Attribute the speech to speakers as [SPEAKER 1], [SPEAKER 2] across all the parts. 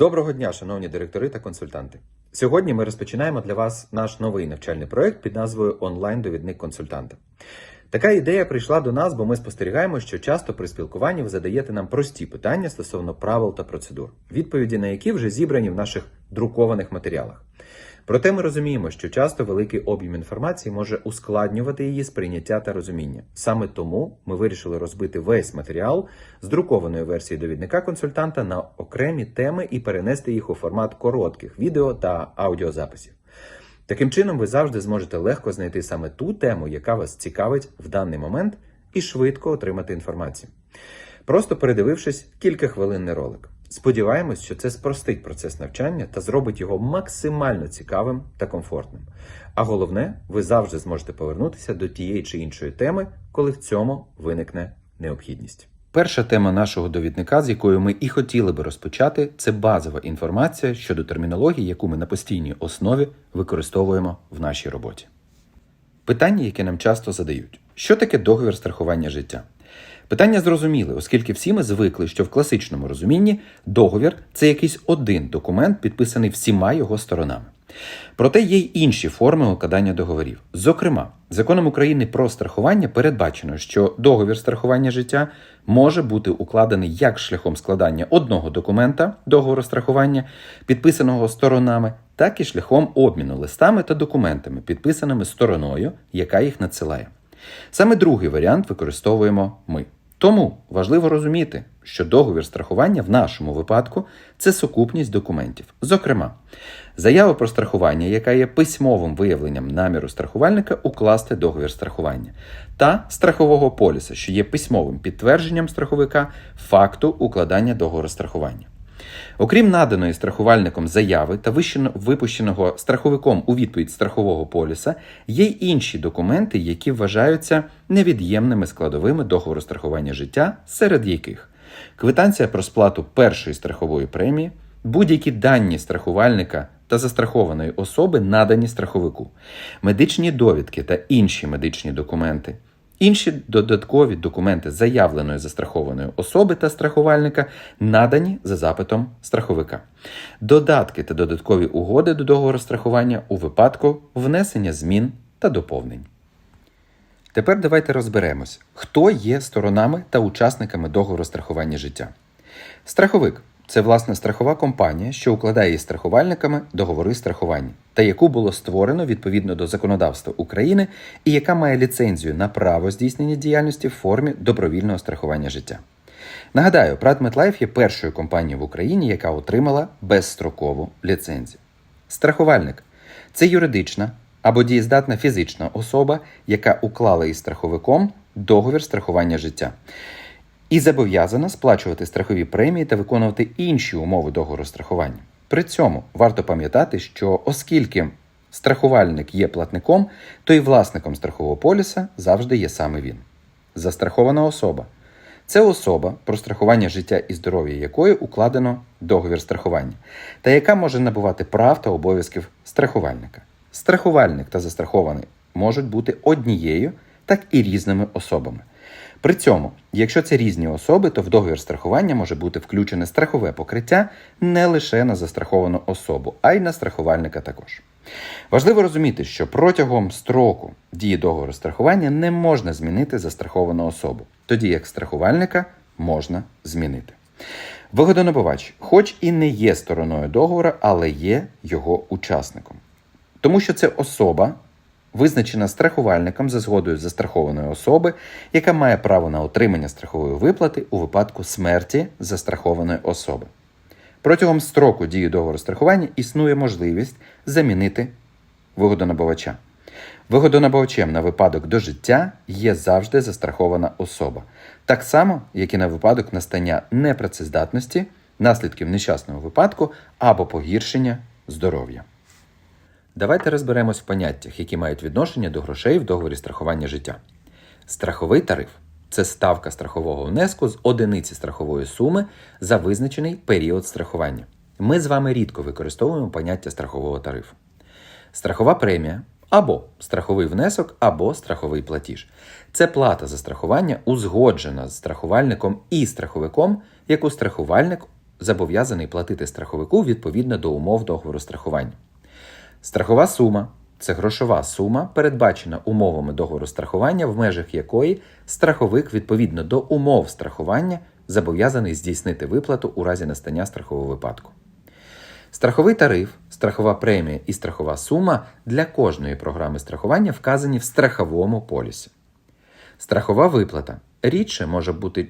[SPEAKER 1] Доброго дня, шановні директори та консультанти. Сьогодні ми розпочинаємо для вас наш новий навчальний проект під назвою Онлайн-довідник консультанта. Така ідея прийшла до нас, бо ми спостерігаємо, що часто при спілкуванні ви задаєте нам прості питання стосовно правил та процедур, відповіді на які вже зібрані в наших друкованих матеріалах. Проте ми розуміємо, що часто великий об'єм інформації може ускладнювати її сприйняття та розуміння. Саме тому ми вирішили розбити весь матеріал з друкованої версії довідника консультанта на окремі теми і перенести їх у формат коротких відео та аудіозаписів. Таким чином, ви завжди зможете легко знайти саме ту тему, яка вас цікавить в даний момент, і швидко отримати інформацію. Просто передивившись кількахвилинний ролик. Сподіваємось, що це спростить процес навчання та зробить його максимально цікавим та комфортним. А головне, ви завжди зможете повернутися до тієї чи іншої теми, коли в цьому виникне необхідність. Перша тема нашого довідника, з якою ми і хотіли би розпочати, це базова інформація щодо термінології, яку ми на постійній основі використовуємо в нашій роботі. Питання, яке нам часто задають: що таке договір страхування життя? Питання зрозуміле, оскільки всі ми звикли, що в класичному розумінні договір це якийсь один документ, підписаний всіма його сторонами. Проте є й інші форми укладання договорів. Зокрема, законом України про страхування передбачено, що договір страхування життя може бути укладений як шляхом складання одного документа договору страхування, підписаного сторонами, так і шляхом обміну листами та документами, підписаними стороною, яка їх надсилає. Саме другий варіант використовуємо ми. Тому важливо розуміти, що договір страхування в нашому випадку це сукупність документів. Зокрема, заява про страхування, яка є письмовим виявленням наміру страхувальника укласти договір страхування, та страхового поліса, що є письмовим підтвердженням страховика факту укладання договору страхування. Окрім наданої страхувальником заяви та випущеного страховиком у відповідь страхового поліса, є й інші документи, які вважаються невід'ємними складовими договору страхування життя, серед яких квитанція про сплату першої страхової премії, будь-які дані страхувальника та застрахованої особи надані страховику, медичні довідки та інші медичні документи. Інші додаткові документи заявленої застрахованої особи та страхувальника надані за запитом страховика. Додатки та додаткові угоди до договору страхування у випадку внесення змін та доповнень. Тепер давайте розберемось, хто є сторонами та учасниками договору страхування життя. Страховик це власне страхова компанія, що укладає із страхувальниками договори страхування, та яку було створено відповідно до законодавства України і яка має ліцензію на право здійснення діяльності в формі добровільного страхування життя. Нагадаю, Pratt MetLife є першою компанією в Україні, яка отримала безстрокову ліцензію. Страхувальник це юридична або дієздатна фізична особа, яка уклала із страховиком договір страхування життя і зобов'язана сплачувати страхові премії та виконувати інші умови договору страхування. При цьому варто пам'ятати, що оскільки страхувальник є платником, то і власником страхового поліса завжди є саме він. Застрахована особа це особа, про страхування життя і здоров'я якої укладено договір страхування, та яка може набувати прав та обов'язків страхувальника. Страхувальник та застрахований можуть бути однією, так і різними особами. При цьому, якщо це різні особи, то в договір страхування може бути включене страхове покриття не лише на застраховану особу, а й на страхувальника також. Важливо розуміти, що протягом строку дії договору страхування не можна змінити застраховану особу, тоді як страхувальника можна змінити. Вигодонабувач, хоч і не є стороною договору, але є його учасником. Тому що це особа, визначена страхувальником за згодою застрахованої особи, яка має право на отримання страхової виплати у випадку смерті застрахованої особи. Протягом строку дії договору страхування існує можливість замінити вигодонабувача. Вигодонабувачем на випадок до життя є завжди застрахована особа, так само, як і на випадок настання непрацездатності, наслідків нещасного випадку або погіршення здоров'я. Давайте розберемось в поняттях, які мають відношення до грошей в договорі страхування життя. Страховий тариф це ставка страхового внеску з одиниці страхової суми за визначений період страхування. Ми з вами рідко використовуємо поняття страхового тарифу. Страхова премія або страховий внесок, або страховий платіж. Це плата за страхування, узгоджена з страхувальником і страховиком, яку страхувальник зобов'язаний платити страховику відповідно до умов договору страхування. Страхова сума це грошова сума, передбачена умовами договору страхування, в межах якої страховик відповідно до умов страхування зобов'язаний здійснити виплату у разі настання страхового випадку. Страховий тариф, страхова премія і страхова сума для кожної програми страхування вказані в страховому полісі. Страхова виплата рідше може бути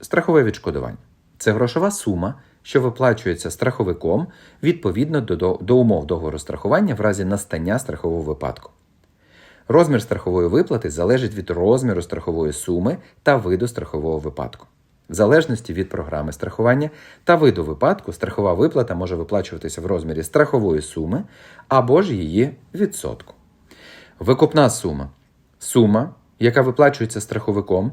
[SPEAKER 1] страхове відшкодування. Це грошова сума, що виплачується страховиком відповідно до, до, умов договору страхування в разі настання страхового випадку. Розмір страхової виплати залежить від розміру страхової суми та виду страхового випадку. В залежності від програми страхування та виду випадку, страхова виплата може виплачуватися в розмірі страхової суми або ж її відсотку. Викупна сума сума, яка виплачується страховиком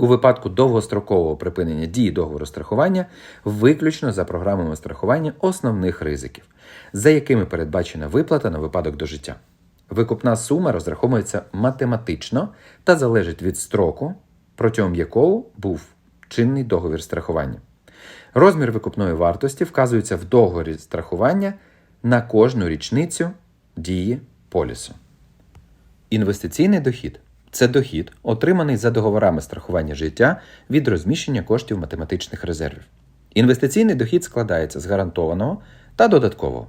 [SPEAKER 1] у випадку довгострокового припинення дії договору страхування виключно за програмами страхування основних ризиків, за якими передбачена виплата на випадок до життя. Викупна сума розраховується математично та залежить від строку, протягом якого був чинний договір страхування. Розмір викупної вартості вказується в договорі страхування на кожну річницю дії полісу. Інвестиційний дохід це дохід, отриманий за договорами страхування життя від розміщення коштів математичних резервів. Інвестиційний дохід складається з гарантованого та додаткового.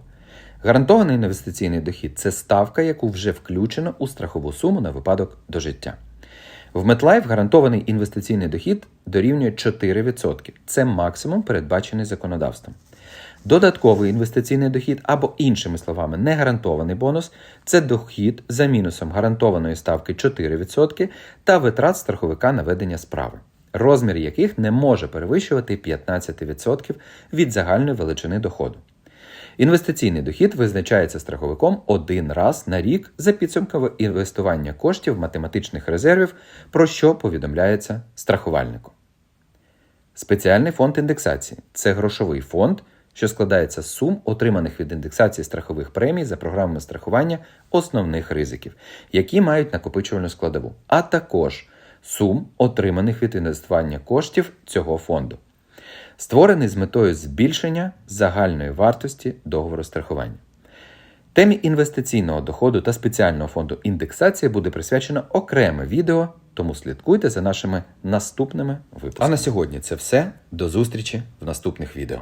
[SPEAKER 1] Гарантований інвестиційний дохід це ставка, яку вже включено у страхову суму на випадок до життя. В MetLife гарантований інвестиційний дохід дорівнює 4%. Це максимум, передбачений законодавством. Додатковий інвестиційний дохід або, іншими словами, негарантований бонус це дохід за мінусом гарантованої ставки 4% та витрат страховика на ведення справи, розмір яких не може перевищувати 15% від загальної величини доходу. Інвестиційний дохід визначається страховиком один раз на рік за підсумками інвестування коштів математичних резервів, про що повідомляється страхувальнику. Спеціальний фонд індексації це грошовий фонд, що складається з сум, отриманих від індексації страхових премій за програмами страхування основних ризиків, які мають накопичувальну складову, а також сум, отриманих від інвестування коштів цього фонду. Створений з метою збільшення загальної вартості договору страхування. Темі інвестиційного доходу та спеціального фонду індексації буде присвячено окреме відео, тому слідкуйте за нашими наступними випусками. А на сьогодні це все. До зустрічі в наступних відео.